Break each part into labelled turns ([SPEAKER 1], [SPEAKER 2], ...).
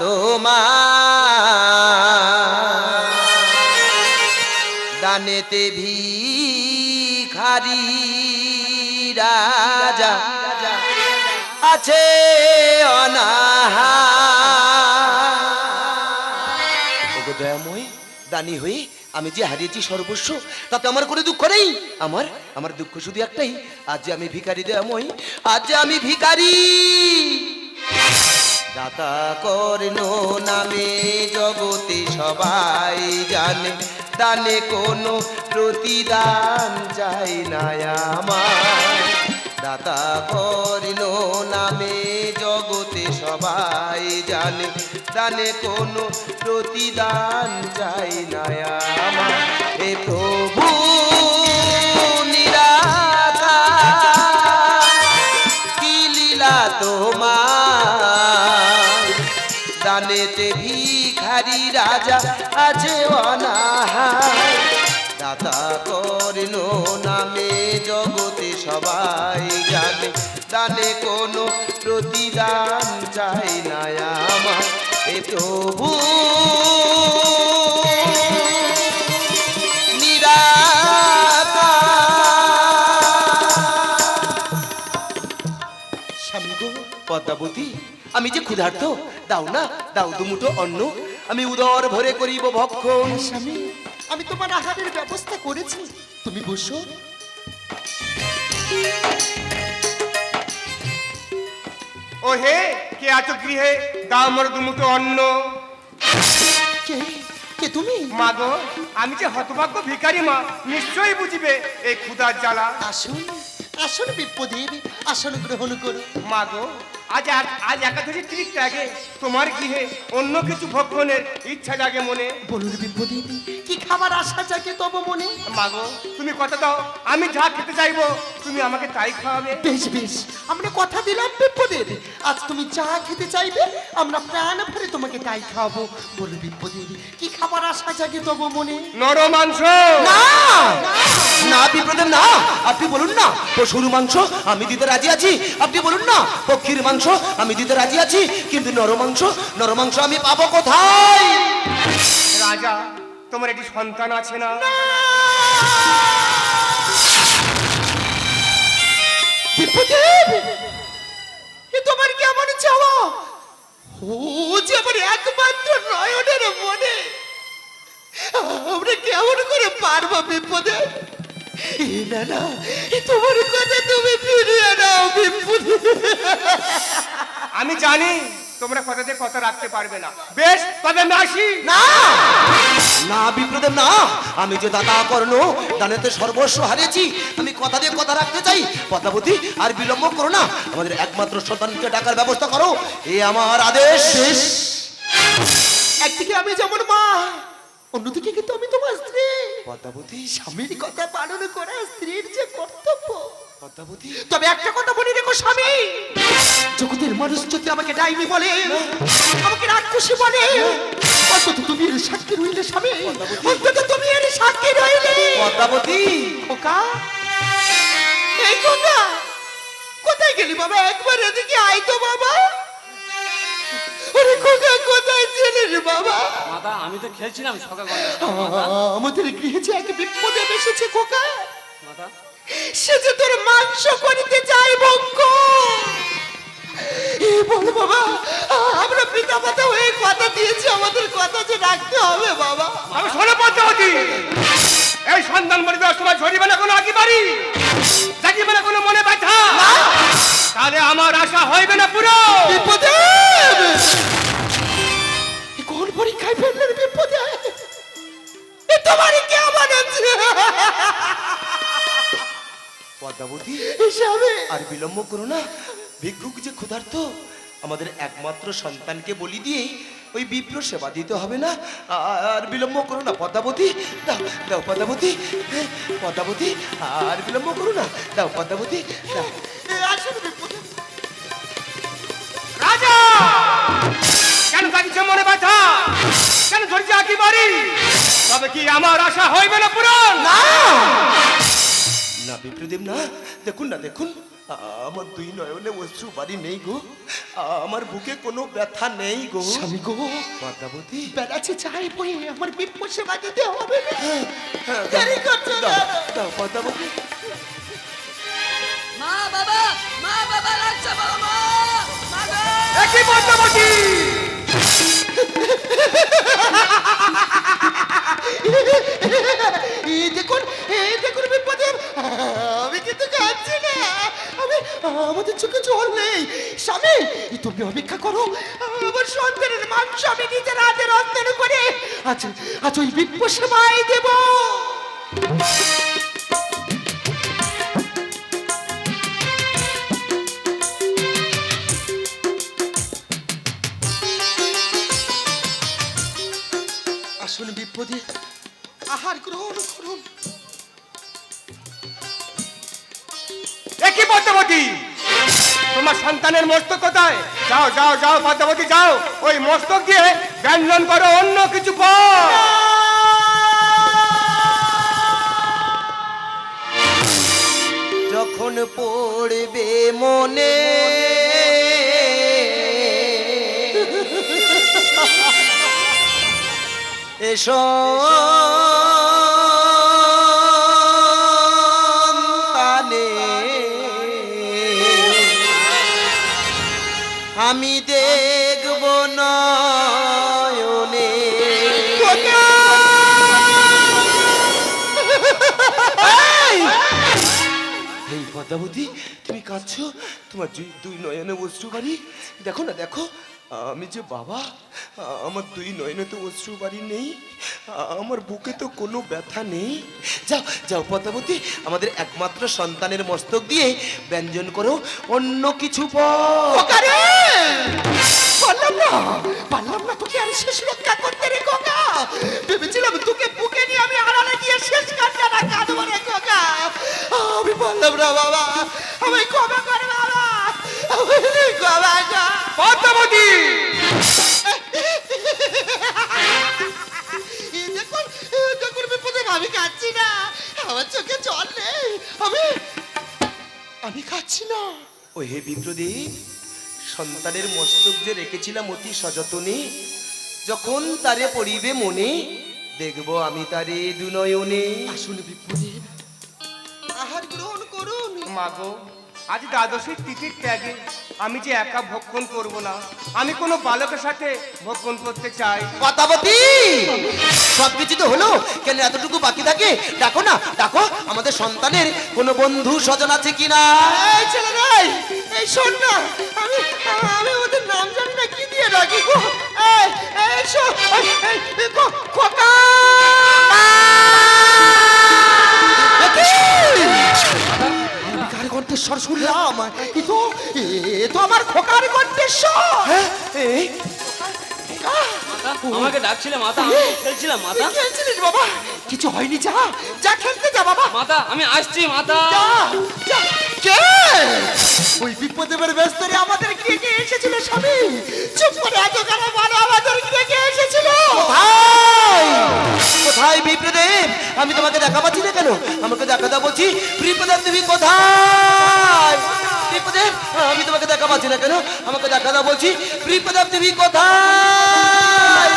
[SPEAKER 1] তোমার। দানেতে ভিখারি রাজা আছে অনাহা দয়াময়, দানি হয়ে আমি যে হারিয়েছি সর্বস্ব, তাতে আমার কোনো দুঃখ নেই। আমার আমার দুঃখ শুধু একটাই, আজ যে আমি ভিখারি দয়াময়, আজ যে আমি ভিখারি। দাতা কর্ণ নামে জগতে সবাই জানে, দানে কোনো প্রতিদান চাই না আমার দাতা কর্ণ নামে জগতে সবাই জানে, দানে কোনো প্রতিদান চাই না আমার হে প্রভু দানেতে ভিখারি রাজা আছে অনাহার। দাতা করল নামে জগতে সবাই জানে, দানে কোনো প্রতিদান চাই না আমার। এ প্রভু পদ্মাবতী আমি যে ক্ষুধার্ত দাও না দাও দুমুঠো অন্ন। আমি উদর ভরে করিব ভক্ষণ।
[SPEAKER 2] স্বামী আমি তোমার আহারের ব্যবস্থা করেছি। তুমি বসো।
[SPEAKER 3] ও হে কে আছো গৃহে? দাও মোর দুমুঠো অন্ন।
[SPEAKER 2] কে? কে তুমি?
[SPEAKER 3] মা গো আমি যে হতভাগ্য ভিখারি মা নিশ্চয়ই বুঝিবে এই ক্ষুধার জ্বালা।
[SPEAKER 2] আসুন আসুন বিপ্রদেব আসন গ্রহণ করো
[SPEAKER 3] মা গো আজ আর- আজ একাদশী ঠিক আগে তোমার গৃহে অন্য কিছু ভক্ষণের ইচ্ছা জাগে মনে।
[SPEAKER 2] বলুন বিপ্রদেব কি খাবার আশা জাগে তব মনে?
[SPEAKER 3] মাগো তুমি কথা দাও আমি যা খেতে চাইব তুমি আমাকে তাই খাওয়াবে।
[SPEAKER 2] বেশ বেশ আমরা কথা দিলাম বিপ্রদেব আজ তুমি যা খেতে চাইবে আমরা প্রাণ ভরে তোমাকে তাই খাওয়াবো। বলুন বিপ্রদেব কি খাবার আশা জাগে তব মনে।
[SPEAKER 3] নর মাংস।
[SPEAKER 1] না! না বিপ্রদেব না আপনি বলুন না পশুর মাংস আমি দিতে রাজি আছি আপনি বলুন না পক্ষীর মাংস আমি দিতে রাজি আছি কিন্তু নর মাংস নর মাংস আমি পাবো কোথায়?
[SPEAKER 3] রাজা তোমার একটি সন্তান আছে না?
[SPEAKER 2] বিপ্রদেব এ তোমার কেমন চাওয়া? ও যে আমার একমাত্র নয়নের মনে। আমরা কেমন করে পারব বিপদে? এ না না তোমার কথা তুমি ফিরিয়ে নাও বিপদে।
[SPEAKER 3] আমি জানি তোমরা কথাতে কথা রাখতে পারবে না। বেশ তবে আমি আসি।
[SPEAKER 1] না! না বিপ্রদেব না। আমি যে দাতা কর্ণ দানেতে সর্বস্ব হারিয়েছি আমি কথা দিয়ে কথা রাখতে চাই। পদ্মাবতী আর বিলম্ব করো না। আমাদের একমাত্র সন্তানকে ডাকার ব্যবস্থা করো। এ আমার আদেশ।
[SPEAKER 2] একদিকে আমি যেমন মা অন্যদিকে কিন্তু আমি তোমার স্ত্রী।
[SPEAKER 1] পদ্মাবতী
[SPEAKER 2] স্বামীর কথা পালন করা স্ত্রীর যে কর্তব্য।
[SPEAKER 1] পদ্মাবতী।
[SPEAKER 2] তবে একটা কথা মনে রেখো স্বামী। জগতের মানুষ যদি আমাকে ডাইনি বলে আমাকে রাক্ষসী বলে অন্তত তুমি এর সাক্ষী রইলে স্বামী। অন্তত তুমি এর সাক্ষী রইলে।
[SPEAKER 1] পদ্মাবতী।
[SPEAKER 2] খোকা এই খোকা কোথায় গেলি বাবা? একবার এদিকে আয় তো বাবা। ওরে খোকা কোথায় ছিলি রে বাবা?
[SPEAKER 4] মাতা আমি তো খেলছিলাম সকালবেলা
[SPEAKER 2] আমাদের গৃহে যে এক বিপদে এসেছে খোকা।
[SPEAKER 4] মাতা?
[SPEAKER 2] সে যে তোর মাংস করিতে চাই বঙ্ক। এ বল বাবা আমরা পিতা মাতা হয়ে কথা দিয়েছি আমাদের কথা যে রাখতে হবে বাবা।
[SPEAKER 3] আমি শোনো পদ্মাবতী এই সন্তান মরে দেওয়ার সময় ঝরিবে না কোনো আঁকি বাড়ি জাগিবে না কোনো মনে ব্যথা? তাহলে আমার আশা হইবে না পুরো।
[SPEAKER 2] বিপদে! ফেললেন বিপদে এ তোমারই কেমন আছে
[SPEAKER 1] পদ্মাবতী
[SPEAKER 2] হিসাবে।
[SPEAKER 1] আর বিলম্ব করো না। ভিক্ষুক যে ক্ষুধার্ত আমাদের একমাত্র সন্তানকে বলি দিয়ে ওই বিপ্র সেবা দিতে হবে না। আর বিলম্ব করো না পদ্মাবতী। দাও দাও পদ্মাবতী। পদ্মাবতী আর বিলম্ব করো না। দাও পদ্মাবতী দাও।
[SPEAKER 3] কেন জাগিছে মনে ব্যথা কেন ঝরছে আঁকি বাড়ি? তবে কি আমার আশা হইবে না পুরো
[SPEAKER 1] না। না বিপ্রদেব না। দেখুন না দেখুন। আমার দুই নয়নে অশ্রু বাড়ি নেই গো। আমার বুকে কোনো ব্যথা নেই গো।
[SPEAKER 2] স্বামী গো।
[SPEAKER 1] পদ্মাবতী
[SPEAKER 2] বেড়াচ্ছে চাই বই আমার বিপ্প সেবা দিতে হবে
[SPEAKER 1] হ্যাঁ,
[SPEAKER 2] দেরি করছ
[SPEAKER 1] দাও পদ্মাবতী
[SPEAKER 5] মা বাবা মা বাবা লাগছে বাবা মা মা
[SPEAKER 3] একই পদ্মাবতী।
[SPEAKER 2] কিন্তু কাঁদছি না। আমি, আমাদের চোখে জল নেই। স্বামী, তুমি অপেক্ষা করো। আমার সন্তানের মাংস আমি নিজের হাতে রন্ধন করে আজ আজ ওই বিপ্প সেবাই দেব। আসুন বিপদে আহার গ্রহণ করুন।
[SPEAKER 3] একই পদ্মাবতী? তোমার সন্তানের মস্তক কোথায়? যাও যাও যাও পদ্মাবতী যাও। ওই মস্তক দিয়ে ব্যঞ্জন করো অন্য কিছু পর।
[SPEAKER 1] যখন পড়বে মনে এসো। তানে আমি দেখব নয়নে। এই! পদ্মাবতী তুমি কাঁদছো? তোমার দুই নয়নে অশ্রু বাড়ি দেখো না দেখো। আমি যে বাবা আমার দুই নয়নে তো অশ্রু বাড়ি নেই। আমার বুকে তো কোনো ব্যথা নেই। যাও যাও পদ্মাবতী আমাদের একমাত্র সন্তানের মস্তক দিয়ে ব্যঞ্জন করো। অন্য কিছু পর
[SPEAKER 2] পারলাম না পারলাম না তোকে আর শেষ রক্ষা করতে রে কোকা। ভেবেছিলাম তোকে বুকে নিয়ে আমি আড়ালে গিয়ে শেষ কাটটা না কাঁদবো রে কোকা। আমি পারলাম না বাবা আমি ক্ষমা করে বাবা। আমি ক্ষমা
[SPEAKER 3] পদ্মাবতী!
[SPEAKER 2] আমার চোখে জল নেই। আমি আমি খাচ্ছি না।
[SPEAKER 1] ও হে বিপ্রদীপ সন্তানের মস্তক যে রেখেছিলাম অতি সযতনে যখন তারে পড়িবে মনে দেখব আমি তারে দুনয়নে।
[SPEAKER 2] আসুন বিপ্রদীপ আহার গ্রহণ করুন।
[SPEAKER 3] মাগো আজ দ্বাদশীর তিথির ত্যাগে আমি যে একা ভক্ষণ করব না? আমি কোনো বালকের সাথে ভক্ষণ করতে চাই?
[SPEAKER 1] পাতাবতী! সব কিছু তো হলো। কেন এতটুকু বাকি থাকে? দেখো না দেখো আমাদের সন্তানের কোনো বন্ধু স্বজন আছে কিনা
[SPEAKER 2] এই ছেলে রে এই শোন না আমি আমি ওদের নাম জানি না কি দিয়ে ডাকি গো? এই এই শোন খোকা কণ্ঠেশ্বর শুনলাম। এ তো এ তো আমার খোকার কণ্ঠেশ্বর
[SPEAKER 1] হ্যাঁ,
[SPEAKER 4] আমাকে ডাকছিলে মাতা আমি খেলছিলাম মাতা?
[SPEAKER 2] খেলছিলিস বাবা? কিছু হয়নি যা যা খেলতে যা বাবা।
[SPEAKER 4] মাতা আমি আসছি মাতা।
[SPEAKER 2] কে? ওই বিপদেবের ব্যস্তরে আমাদের কে কে এসেছিল স্বামী? চুপ করে এত কেন? বলো আমাদের কে কে এসেছিল?
[SPEAKER 1] কোথায় কোথায় বিপ্রদেব আমি তোমাকে দেখা পাচ্ছি না কেন? আমাকে দেখা দাও বলছি বিপ্রদেব তুমি কোথায়? বিপ্রদেব আমি তোমাকে দেখা পাচ্ছি না কেন? আমাকে দেখা দাও বলছি বিপ্রদেব তুমি কোথায়?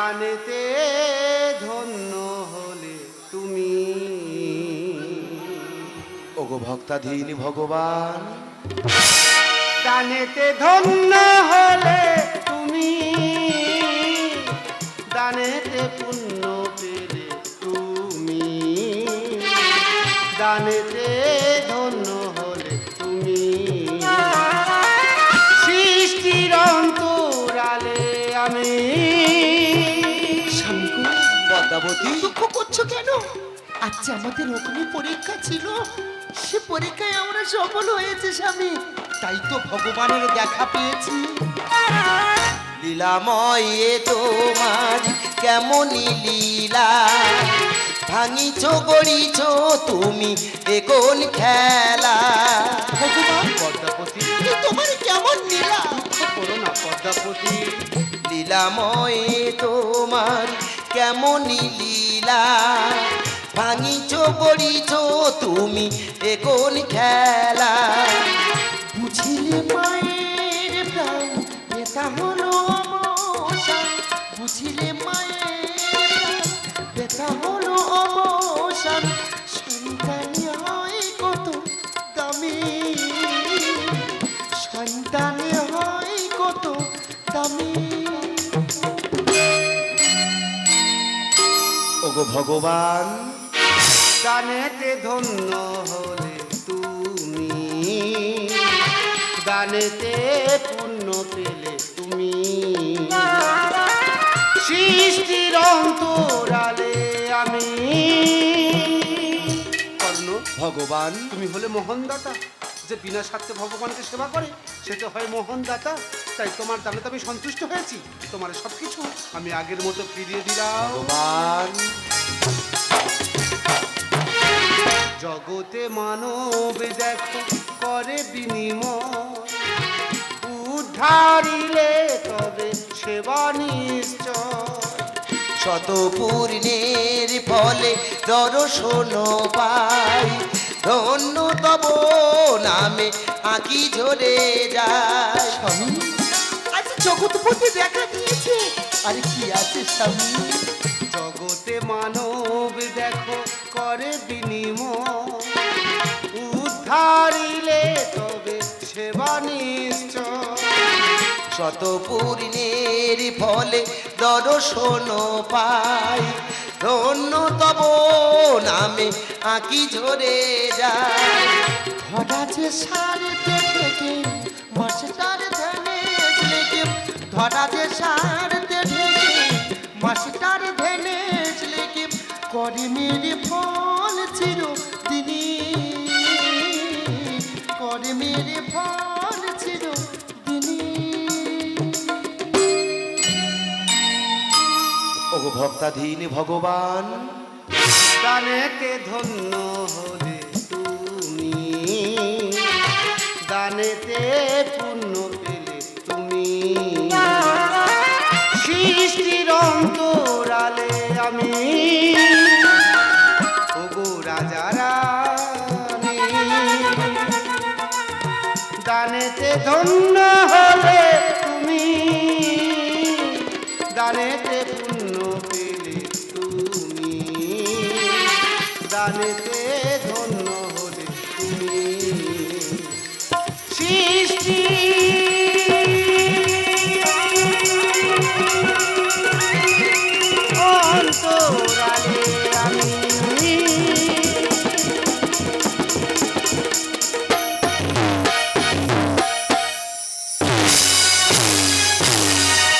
[SPEAKER 3] দানেতে ধন্য হলে তুমি।
[SPEAKER 1] ওগো ভক্তাধীন ভগবান
[SPEAKER 3] দানেতে ধন্য হলে তুমি। দানেতে পুণ্য পেলে তুমি। দানেতে ধন্য
[SPEAKER 1] পদ্মাবতী
[SPEAKER 2] দুঃখ করছ কেন? আজ আমাদের অগ্নি পরীক্ষা ছিল। সে পরীক্ষায় আমরা সফল হয়েছে স্বামী। তাই তো ভগবানের দেখা পেয়েছি।
[SPEAKER 1] লীলাময় এ তোমার কেমনই লীলা? ভাঙিছ গড়িছ তুমি এখন খেলা।
[SPEAKER 2] ভগবান
[SPEAKER 3] পদ্মাপতি।
[SPEAKER 2] তোমার কেমন লীলা?
[SPEAKER 3] করো না পদ্মাপতি।
[SPEAKER 1] লীলাময় এ তোমার কেমনই লীলা? ভাঙিছ বলিছ তুমি এখন খেলা?
[SPEAKER 2] বুঝিলে মায়ের প্রাণ এটা হলো বুঝিলে মায়ের
[SPEAKER 1] ওগো ভগবান।
[SPEAKER 3] গানেতে ধন্য হলে তুমি। গানেতে পূর্ণ পেলে তুমি। সৃষ্টির অন্তরালে আমি। কর্ণ,
[SPEAKER 1] ভগবান,
[SPEAKER 3] তুমি হলে মোহনদাতা, যে বিনা স্বার্থে ভগবানকে সেবা করে। সে তো হয় মোহনদাতা। তাই তোমার দানে তো আমি সন্তুষ্ট হয়েছি। তোমার সব কিছু আমি আগের মতো ফিরিয়ে দিলাম।
[SPEAKER 1] ভগবান।
[SPEAKER 3] জগতে মানব দেখো করে বিনিময়। উদ্ধারিলে তবে সেবা নিশ্চয়।
[SPEAKER 1] শত পূর্ণের ফলে দর্শন পাই। ধন্য তব নামে আঁকি ঝরে যায়
[SPEAKER 2] স্বামী। আজ জগৎপতি দেখা দিয়েছে কি আছে স্বামী?
[SPEAKER 3] জগতে মানব দেখো করে বিনিময়। উদ্ধারিলে তবে সেবা
[SPEAKER 1] শত পূর্ণের ফলে দর্শন পাই ধন্য তব নামে আঁকি ঝরে যায়।
[SPEAKER 2] হঠাৎ সার থেকে মাস্টার ধ্যানে লেগে ধরা
[SPEAKER 1] ভক্তাধীন ভগবান।
[SPEAKER 3] দানেতে ধন্য হলে তুমি। দানেতে পূর্ণ পেলে তুমি। সৃষ্টির অন্তরালে আমি। ওগো রাজা রানী। দানেতে ধন্য হলে তুমি। দানেতে পূর্ণ পেলে তুমি দানেতে